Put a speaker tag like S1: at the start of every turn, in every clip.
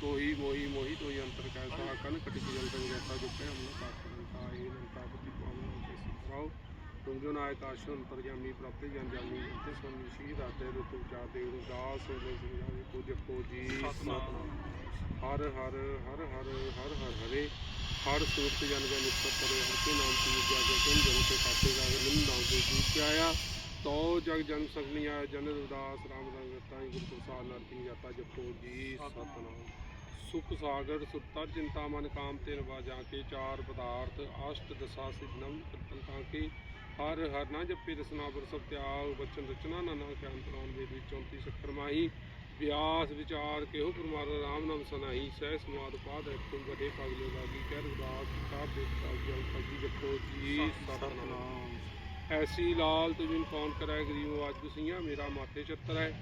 S1: ਤੋਹੀ ਮੋਹੀ ਮੋਹੀ ਤੋਹੀ ਅੰਤਰ ਕੈਸਾ ਕਨ ਕਟਿ ਜਲ ਤੰਗ ਜੈਸਾ ਜੋ ਕਹਿ ਹਮ ਪਾਪ ਕਰੰਤਾ ਏ ਨੰਤਾ ਪਤੀ ਪਾਵਨ ਕੇ ਸਿਖਾਓ ਤੁਮ ਜੋ ਨਾਇਕ ਆਸ਼ੋ ਅੰਤਰ ਜਾਮੀ ਪ੍ਰਾਪਤੀ ਜਨ ਜਾਮੀ ਤੇ ਸੋਨੀ ਸ਼ੀ ਰਾਤੇ ਰਤੁ ਚਾ ਦੇ ਉਦਾਸ ਹੋਲੇ ਸੁਝਾਵੇ ਕੋ ਜਪੋ ਜੀ ਸਤਨਾਮ। ਹਰ ਹਰ ਹਰ ਹਰ ਹਰ ਹਰ ਹਰੇ। ਹਰ ਸੂਰਤ ਜਨ ਜਨ ਨਿਸਬਤ ਕਰੇ ਹਰ ਕੇ ਨਾਮ ਕੀ ਜੋ ਜਨ ਜਨ ਕੇ ਖਾਤੇ ਦਾ ਨਿੰਮ ਨਾਮ ਦੇ ਜੀ ਆਇਆ। ਤੋ ਜਗ ਜਨ ਸਕਨੀਆ ਜਨ ਉਦਾਸ ਰਾਮ ਰੰਗ ਤਾਈ ਗੁਰ ਪ੍ਰਸਾਦ ਨਰਤੀ ਜਾਤਾ ਜਪੋ ਜੀ। ਸਤਨਾਮ। ਸੁਖ ਸਾਗਰ ਸੁੱਤਾ ਚਿੰਤਾ ਮਨ ਕਾਮ ਤੇ ਨਵਾ ਜਾ ਕੇ ਚਾਰ ਪਦਾਰਥ ਅਸ਼ਟ ਦਸਾ ਸਿਧਨਮ ਕੀਰਤਨ ਤਾਂ ਕੇ। ਹਰ ਹਰ ਨਾ ਜਪੇ ਰਸਨਾ ਬਰਸਤ ਤਿਆਗ ਬਚਨ ਰਚਨਾ ਨਾਨਾ ਗਿਆਨ ਪ੍ਰਾਨ ਵੇਦ ਵਿੱਚ 34 ਸੱਖਰ ਮਾਹੀ। ਵਿਆਸ ਵਿਚਾਰ ਕਿਹੋ ਪਰਮਾਰ ਰਾਮ ਨਾਮ ਸਨਾਹੀ ਸਹਿ ਸਮਾਦ ਪਾਦ ਤੁਮ ਬਦੇ ਪਗਲੇ ਲਾਗੀ। ਕਹਿ ਰਦਾਸ ਕਿਤਾਬ ਦੇ ਕਿਤਾਬ ਜਲ ਕਜੀ ਜਪੋ ਜੀ। ਸਤਨਾਮ। ਐਸੀ ਲਾਲ ਤੁਜਿਨ ਕੌਣ ਕਰੈ ਗਰੀਬੋ ਅੱਜ ਗੁਸੀਆਂ ਮੇਰਾ ਮਾਥੇ ਛੱਤਰ ਹੈ।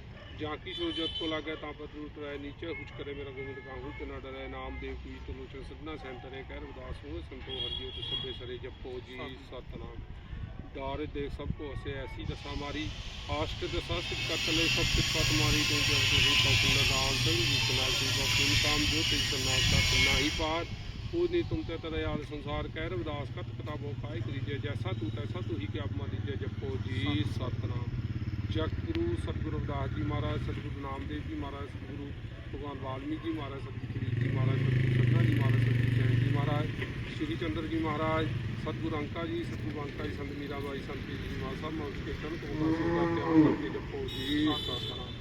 S1: ਜਾਂ ਕੀ ਸੋ ਜਤ ਕੋ ਲਾਗੇ ਤਾਂ ਪਰ ਰੂਟ ਰਹਿ ਨੀਚੇ ਹੁਚ ਕਰੇ ਮੇਰਾ ਗੋਬਿੰਦ ਕਾਹੂ ਤੇ ਨਾ ਡਰੈ ਨਾਮ ਦੇਵ ਕੀ ਤੁਲੋਚਨ ਸਦਨਾ ਸੈਂਤਰੇ ਕਹਿ ਰਦਾਸ ਹੋ ਸੰਤੋ ਹਰਿਓ ਤੇ ਸਭੇ ਸਰੇ ਜਪੋ ਜੀ ਸਤਨਾਮ ਦਾਰ ਦੇਖ ਸਭ ਕੋ ਹਸੇ ਐਸੀ ਦਸਾ ਮਾਰੀ ਆਸ਼ਟ ਦਸਾ ਸਿੱਖ ਕਤਲੇ ਸਭ ਸਿੱਖ ਪਤ ਮਾਰੀ ਤੂੰ ਜਬ ਤੁਹੀ ਕਉ ਨਾਮ ਸੰਗ ਜੀ ਸੁਨਾ ਜੀ ਬਖਸ਼ਿਨ ਕਾਮ ਜੋ ਤੇ ਸੁਨਾ ਤਤ ਨਾਹੀ ਪਾਰ। ਪੂਜਨੀ ਤੁਮ ਤੇ ਤਰੇ ਆਦ ਸੰਸਾਰ ਕਹਿ ਰਵਿਦਾਸ ਕਤ ਕਿਤਾਬੋ ਕਾਇ ਕਰੀਜੇ ਜੈਸਾ ਤੂੰ ਤੈਸਾ ਤੂੰ ਹੀ ਕਿ ਆਪ ਮਾਲੀਜੇ ਜਪੋ ਜੀ ਸਤਨਾਮ ਜਗਤਗੁਰੂ ਸਤਿਗੁਰੂ ਰਵਿਦਾਸ ਜੀ ਮਹਾਰਾਜ ਸਤਿਗੁਰੂ ਨਾਮਦੇਵ ਜੀ ਮਹਾਰਾਜ ਸਤਿਗੁਰੂ ਭਗਵਾਨ ਵਾਲਮੀਕ ਜੀ ਮਹਾਰਾਜ ਸਤਿਗੁਰੂ ਕਬੀਰ ਜੀ ਮਹਾਰਾਜ ਸਤਿਗੁਰੂ ਸਤਨਾ ਜੀ ਮਹਾਰਾਜ ਸਤਿਗੁਰੂ ਜੈਨ ਜੀ ਮਹਾਰਾਜ ਸ਼੍ਰੀ ਚੰਦਰ ਜੀ ਮਹਾਰਾਜ ਸਤਿਗੁਰੂ ਅੰਕਾ ਜੀ ਸਤਿਗੁਰੂ ਅੰਕਾ ਜੀ ਸੰਤ ਮੀਰਾਬਾਈ ਸੰਤ ਜੀ ਜੀ ਮਹਾਰਾਜ ਸਭ ਮੌਤ ਕੇ ਚਰਨ ਕੋਲ ਦਾ ਧਿਆਨ ਕਰਕੇ ਜਪੋ ਜੀ ਸਤਨਾਮ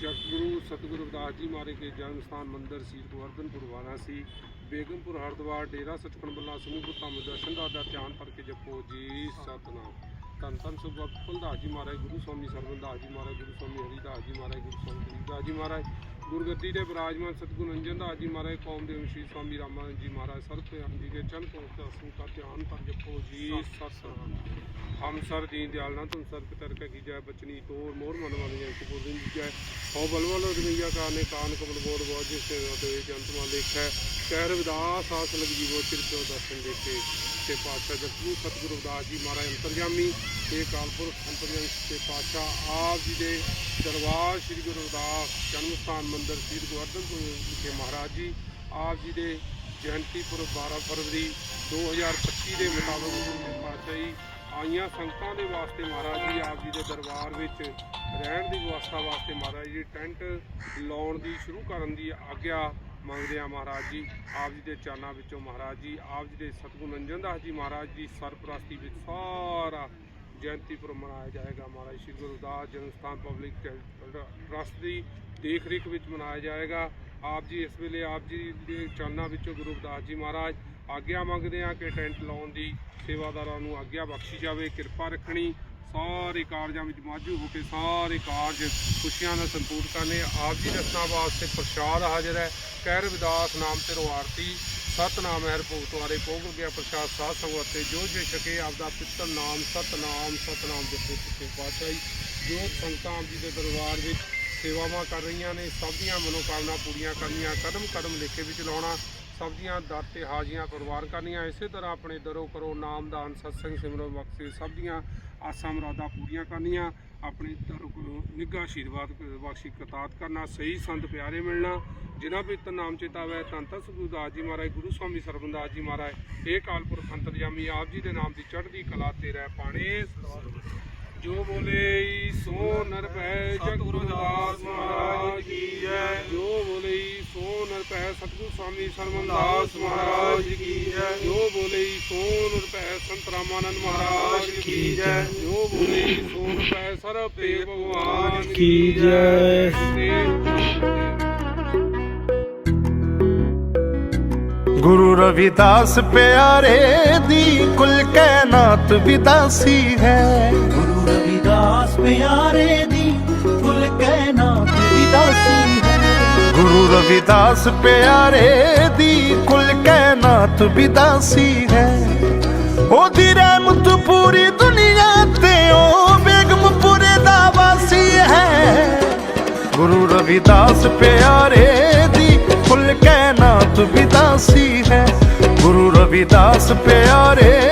S1: ਜਗਤਗੁਰੂ ਸਤਿਗੁਰੂ ਰਵਿਦਾਸ ਜੀ ਮਹਾਰਾਜ ਕੇ ਜਨਮ ਸਥਾਨ ਮੰਦਿਰ ਸੀ ਗੋਵਰਧਨਪੁਰ ਵਾਰਾਣਸੀ ਬੇਗਮਪੁਰ ਹਰਦੁਆਰ ਡੇਰਾ ਸਚਖੰਡ ਬੱਲਾ ਸਮੂਹ ਧੰਮ ਦਰਸ਼ਨ ਦਾ ਦਾ ਧਿਆਨ ਕਰਕੇ ਜਪੋ ਜੀ। ਸਤਨਾਮ। ਧੰਨ ਧੰਨ ਸੁਭਾ ਫੁੱਲਦਾਸ ਜੀ ਮਹਾਰਾਜ, ਗੁਰੂ ਸਵਾਮੀ ਸਰਵਨਦਾਸ ਜੀ ਮਹਾਰਾਜ, ਗੁਰੂ ਸਵਾਮੀ ਹਰੀਦਾਸ ਜੀ ਮਹਾਰਾਜ, ਗੁਰੂ ਸਵਾਮੀ ਹਰੀਦਾਸ ਜੀ ਮਹਾਰਾਜ, ਗੁਰਗੱਦੀ ਦੇ ਬਿਰਾਜਮਾਨ ਸਤਿਗੁਰੂ ਅੰਜਨ ਦਾਸ ਜੀ ਮਹਾਰਾਜ, ਕੌਮ ਦੇ ਵੰਸ਼ੀ ਸਵਾਮੀ ਰਾਮਾਨੰਦ ਜੀ ਮਹਾਰਾਜ ਸਰਬ ਭਿਆਨ ਜੀ ਦੇ ਚਰਨ ਕੋਲ ਦਰਸ਼ਨ ਦਾ ਧਿਆਨ ਪਰ ਜਪੋ ਜੀ ਸਤਨਾਮ ਹਮ ਸਰ ਦੀਨ ਦਿਆਲ ਨਾ ਤੁਮ ਸਰ ਪਿਤਰ ਕਾ ਕੀ ਜੈ ਬਚਨੀ ਤੋਰ ਮੋਰ ਮਨ ਵਾਲੀਆਂ ਕੋ ਬੋਲਿੰ ਜੀ। ਜੈ ਹੋ ਬਲਵਲ ਰਮਈਆ ਕਾਨੇ ਕਾਨ ਕਮਲ ਬੋਰ ਬੋਝ ਜਿਸ ਤੇ ਤੇ ਜੰਤ ਮਾ ਲੇਖੈ। ਕਹਿ ਰਵਿਦਾਸ ਆਸ ਲਗ ਜੀਵੋ ਚਿਰ ਪਿਓ ਦਰਸ਼ਨ ਦੇਖੇ। ਤੇ ਪਾਤਸ਼ਾਹ ਜਗਤਗੁਰੂ ਸਤਿਗੁਰੂ ਰਵਿਦਾਸ ਜੀ ਮਹਾਰਾਜ ਅੰਤਰਜਾਮੀ ਤੇ ਕਾਲਪੁਰਖ ਅੰਤਰਜਾਮੀ ਤੇ ਪਾਤਸ਼ਾਹ ਆਪ ਜੀ ਦੇ ਦਰਬਾਰ ਸ੍ਰੀ ਗੁਰੂ ਰਵਿਦਾਸ ਜਨਮ ਸਥਾਨ ਮੰਦਿਰ ਸ੍ਰੀ ਗੋਵਰਧਨਪੁਰ ਵਿਖੇ ਮਹਾਰਾਜ ਜੀ ਆਪ ਜੀ ਦੇ ਜਯੰਤੀ ਪੁਰਬ 12 ਫਰਵਰੀ 2025 ਦੇ ਮੁਤਾਬਕ ਗੁਰੂ ਪਾਤਸ਼ਾਹ ਜੀ ਆਈਆਂ ਸੰਗਤਾਂ ਦੇ ਵਾਸਤੇ ਮਹਾਰਾਜ ਜੀ ਆਪ ਜੀ ਦੇ ਦਰਬਾਰ ਵਿੱਚ ਰਹਿਣ ਦੀ ਵਿਵਸਥਾ ਵਾਸਤੇ ਮਹਾਰਾਜ ਜੀ ਟੈਂਟ ਲਾਉਣ ਦੀ ਸ਼ੁਰੂ ਕਰਨ ਦੀ ਆਗਿਆ ਮੰਗਦੇ ਆ ਮਹਾਰਾਜ ਜੀ, ਆਪ ਜੀ ਦੇ ਚਰਨਾਂ ਵਿੱਚੋਂ ਮਹਾਰਾਜ ਜੀ, ਆਪ ਜੀ ਦੇ ਸਤਿਗੁਰੂ ਨੰਜਨ ਦਾਸ ਜੀ ਮਹਾਰਾਜ ਦੀ ਸਰਪ੍ਰਸਤੀ ਵਿੱਚ ਸਾਰਾ ਜਯੰਤੀ ਪੁਰਬ ਮਨਾਇਆ ਜਾਏਗਾ ਮਹਾਰਾਜ ਸ਼੍ਰੀ ਗੁਰੂ ਦਾਸ ਜਨਮ ਸਥਾਨ ਪਬਲਿਕ ਟਰਸਟ ਦੀ ਦੇਖ ਰੇਖ ਵਿੱਚ ਮਨਾਇਆ ਜਾਏਗਾ। ਆਪ ਜੀ ਇਸ ਵੇਲੇ ਆਪ ਜੀ ਦੇ ਚਰਨਾਂ ਵਿੱਚੋਂ ਗੁਰੂ ਰਵਿਦਾਸ ਜੀ ਮਹਾਰਾਜ ਆਗਿਆ ਮੰਗਦੇ ਆ ਕਿ ਟੈਂਟ ਲਾਉਣ ਦੀ, ਸੇਵਾਦਾਰਾਂ ਨੂੰ ਆਗਿਆ ਬਖਸ਼ੀ ਜਾਵੇ, ਕਿਰਪਾ ਰੱਖਣੀ। ਸਾਰੇ ਕਾਰਜਾਂ ਵਿੱਚ ਮਾਝੂ ਹੋ ਕੇ ਸਾਰੇ ਕਾਰਜ ਖੁਸ਼ੀਆਂ ਨਾਲ ਸੰਪੂਰਨ ਕਰਨੇ। ਆਪ ਜੀ ਰਸਨਾ ਵਾਸਤੇ ਪ੍ਰਸ਼ਾਦ ਹਾਜ਼ਰ ਹੈ। ਕਹਿ ਰਵਿਦਾਸ ਨਾਮ ਤੇ ਰੋ ਆਰਤੀ ਸਤਨਾਮ ਹੈ ਭਗਤ ਵਾਰੇ ਪੋਗ ਗਿਆ ਪ੍ਰਸ਼ਾਦ ਸਾਧ ਸੰਗਤ ਤੇ ਜੋ ਜੇ ਛਕੇ ਆਪਦਾ ਪਿੱਤਰ ਨਾਮ ਸਤਨਾਮ ਸਤਨਾਮ ਜਪੋ ਸੱਚੇ ਪਾਤਸ਼ਾਹੀ। ਜੋ ਸੰਗਤਾਂ ਆਪ ਜੀ ਦੇ ਦਰਬਾਰ ਵਿੱਚ ਸੇਵਾਵਾਂ ਕਰ ਰਹੀਆਂ ਨੇ, ਸਭ ਦੀਆਂ ਮਨੋਕਾਮਨਾ ਪੂਰੀਆਂ ਕਰਨੀਆਂ, ਕਦਮ ਕਦਮ ਲੇਖੇ ਵਿੱਚ ਲਾਉਣਾ, ਸਭ ਦੀਆਂ ਦਰ ਤੇ ਹਾਜ਼ੀਆਂ ਕੁਰਬਾਨ ਕਰਨੀਆਂ, ਇਸੇ ਤਰ੍ਹਾਂ ਆਪਣੇ ਦਰੋ ਕਰੋ ਨਾਮਦਾਨ, ਸਤਸੰਗ ਸਿਮਰੋ ਬਖਸ਼ੇ, ਸਭ ਦੀਆਂ ਆਸਾਂ ਮੁਰਾਦਾਂ ਪੂਰੀਆਂ ਕਰਨੀਆਂ। ਆਪਣੇ ਦਰੋ ਕਰੋ ਨਿੱਘਾ ਆਸ਼ੀਰਵਾਦ ਬਖਸ਼ੀ ਕਰਤਾਤ ਕਰਨਾ, ਸਹੀ ਸੰਤ ਪਿਆਰੇ ਮਿਲਣਾ, ਜਿਨ੍ਹਾਂ ਵੀ ਤਾਂ ਨਾਮ ਚੇਤਾਵੇ ਧੰਨ ਧੰਨ ਸਤਿਗੁਰੂ ਜੀ ਮਹਾਰਾਜ, ਗੁਰੂ ਸਵਾਮੀ ਸਰਬੰਦਾਸ ਜੀ ਮਹਾਰਾਜ, ਇਹ ਕਾਲਪੁਰਖ ਅੰਤਰਜਾਮੀ ਆਪ ਜੀ ਦੇ ਨਾਮ ਦੀ ਚੜ੍ਹਦੀ ਕਲਾ ਤੇ ਰਹਿ ਪਾਣੇ। ਜੋ ਬੋਲੇ ਸੋ ਨਰ ਪੈ ਜਗਤਗੁਰੂ ਦਾਸ ਮਹਾਰਾਜ ਕੀ ਜੈ। ਜੋ ਬੋਲੇ ਸੋ ਨਰ ਪੈ ਸਤਿਗੁਰੂ ਸਵਾਮੀ ਸਰਮਨਦਾਸ ਮਹਾਰਾਜ ਕੀ ਜੈ। ਜੋ ਬੋਲੇ ਸੋ ਨਰ ਪੈ ਸੰਤ ਰਾਮਾਨੰਦ ਮਹਾਰਾਜ ਕੀ ਜੈ। ਜੋ। ਬੋਲੇ ਸੋ ਨਰ ਪੈ ਸਰਬ ਤੇ ਭਗਵਾਨ
S2: ਕੀ ਜੈ। ਗੁਰੂ ਰਵਿਦਾਸ ਪਿਆਰੇ ਦੀ ਕੁਲ ਕਾਇਨਾਤ ਵਿਦਾਸੀ ਹੈ।
S3: ਗੁਰੂ ਰਵਿਦਾਸ ਪਿਆਰੇ ਦੀ ਕੁਲ ਕਹਿਣਾ ਵਿਦਾਸੀ ਹੈ।
S2: ਗੁਰੂ ਰਵਿਦਾਸ ਪਿਆਰੇ ਦੀ ਕੁਲ ਕਾਇਨਾਤ ਵਿਦਾਸੀ ਹੈ। ਉਹਦੀ ਰਹਿਮਤ ਪੂਰੀ ਦੁਨੀਆ ਤੇ, ਉਹ ਬੇਗਮਪੁਰੇ ਦਾ ਵਾਸੀ ਹੈ। ਗੁਰੂ ਰਵਿਦਾਸ ਪਿਆਰੇ ਦੀ ਕੁਲ ਕਾਇਨਾਤ ਵਿਦਾਸੀ ਹੈ। ਗੁਰੂ ਰਵਿਦਾਸ ਪਿਆਰੇ